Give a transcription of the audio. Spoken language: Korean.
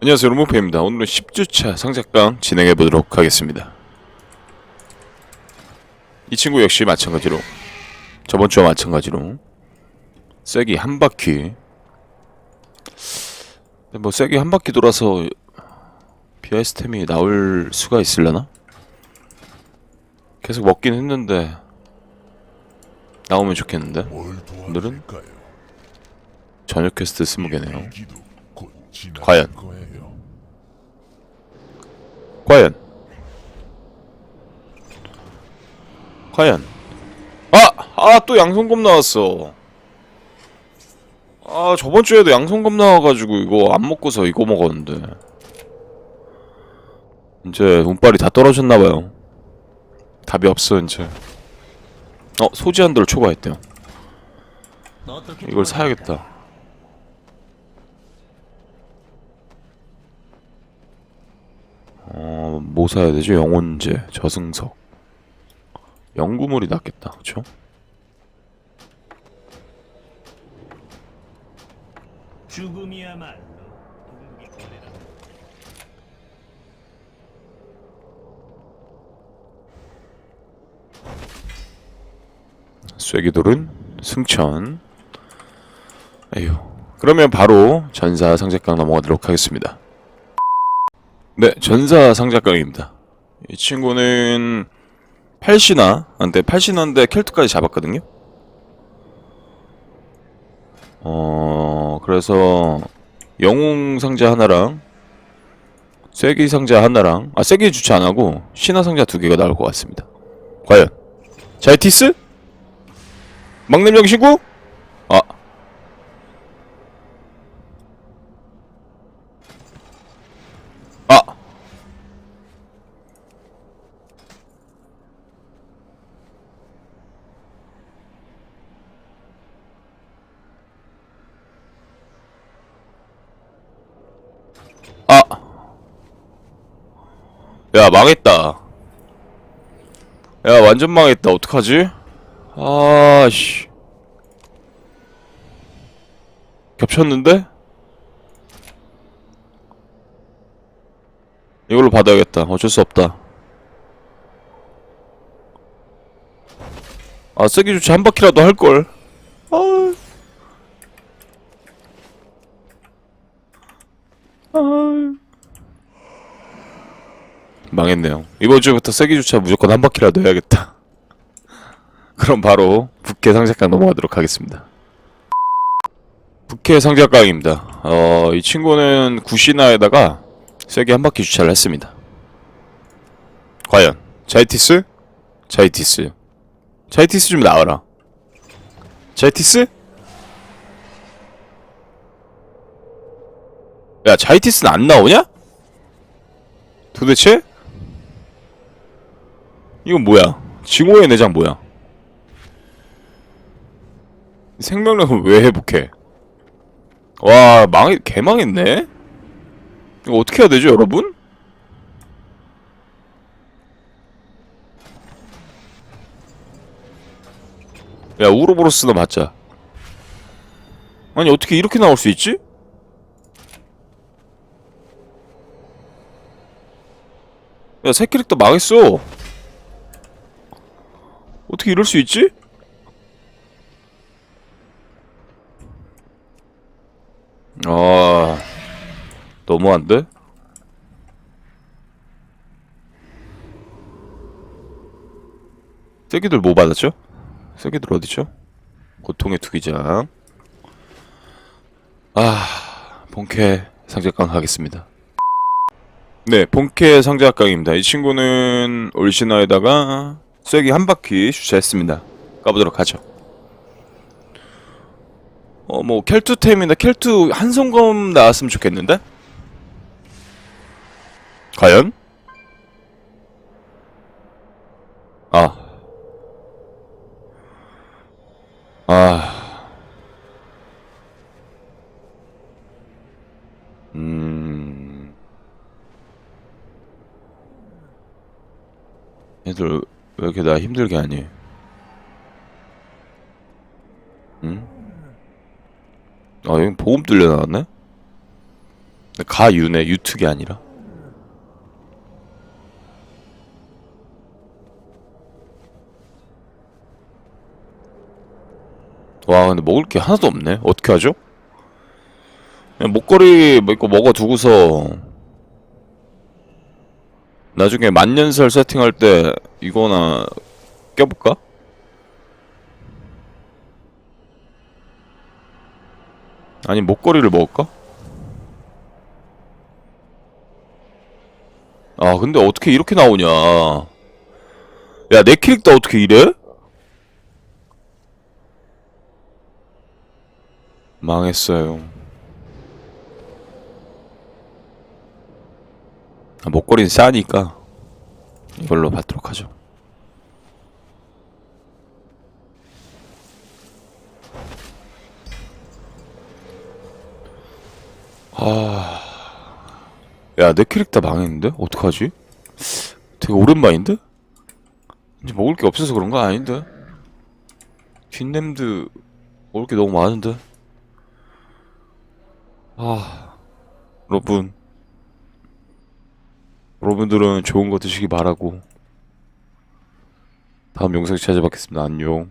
안녕하세요 로모페입니다. 오늘은 10주차 상작강 진행해 보도록 하겠습니다. 이 친구 역시 마찬가지로 저번 주와 마찬가지로 세기 한 바퀴. 근데 뭐 세기 한 바퀴 돌아서 비아이스템이 나올 수가 있으려나? 계속 먹긴 했는데 나오면 좋겠는데? 오늘은 저녁 퀘스트 20개네요 과연? 과연. 과연. 아! 아 또 양손검 나왔어. 아 저번 주에도 양손검 나와가지고 이거 안 먹고서 이거 먹었는데. 이제 운빨이 다 떨어졌나봐요. 답이 없어 이제. 어 소지 한도를 초과했대요. 이걸 사야겠다 뭐 사야 되지? 영혼제, 저승석. 연구물이 낫겠다, 그쵸? 죽음이야말로. 쐐기돌은 승천. 에휴. 그러면 바로 전사 상작강 넘어가도록 하겠습니다. 네, 전사 상작강입니다. 이 친구는 8신화, 한데 8신화인데 켈트까지 잡았거든요. 어, 그래서 영웅 상자 하나랑 쐐기 상자 하나랑 아 쐐기 주차 안 하고 신화 상자 두 개가 나올 것 같습니다. 과연 자이티스? 막내 명 신구? 아. 아. 아. 야, 망했다. 야, 완전 망했다. 어떡하지? 아, 씨. 겹쳤는데? 이걸로 받아야겠다. 어쩔 수 없다. 아, 세기 주차 한 바퀴라도 할걸. 아. 아. 망했네요. 이번 주부터 세기 주차 무조건 한 바퀴라도 해야겠다. 그럼 바로 북해 상작강 넘어가도록 하겠습니다. 북해 상작강입니다. 어, 이 친구는 구시나에다가 세게 한 바퀴 주차를 했습니다. 과연 자이티스? 자이티스. 자이티스 좀 나와라. 자이티스? 야, 자이티스는 안 나오냐? 도대체? 이건 뭐야? 징호의 내장 뭐야? 생명력은 왜 회복해? 와 망해 개망했네. 이거 어떻게 해야 되죠, 여러분? 야 우로보로스나 맞자. 아니 어떻게 이렇게 나올 수 있지? 야새 캐릭터 망했어. 어떻게 이럴 수 있지? 아 너무한데? 새끼들 뭐 받았죠? 새끼들 어디죠? 고통의 투기장 아 본캐 상작강 하겠습니다 네 본캐 상작강입니다 이 친구는 올시나에다가 쐐기 한 바퀴 주차했습니다 가보도록 하죠 어, 뭐, 켈투템이나 켈투 한손검 나왔으면 좋겠는데? 과연? 아. 아. 음. 얘들 왜 이렇게 나 힘들게 하니? 응? 아 여기 보험 뚫려 나왔네? 가유네 유특이 아니라 와 근데 먹을 게 하나도 없네 어떻게 하죠? 목걸이 뭐 이거 먹어 두고서 나중에 만년설 세팅할 때 이거나 껴볼까? 아니 목걸이를 먹을까? 아 근데 어떻게 이렇게 나오냐 야 내 캐릭터 어떻게 이래? 망했어요 아, 목걸이는 싸니까 이걸로 받도록 하죠 야, 내 캐릭터 망했는데? 어떡하지? 되게 오랜만인데? 이제 먹을 게 없어서 그런 거 아닌데? 뒷냄드 먹을 게 너무 많은데? 아, 여러분. 여러분들은 좋은 거 드시기 바라고. 다음 영상에 찾아뵙겠습니다. 안녕.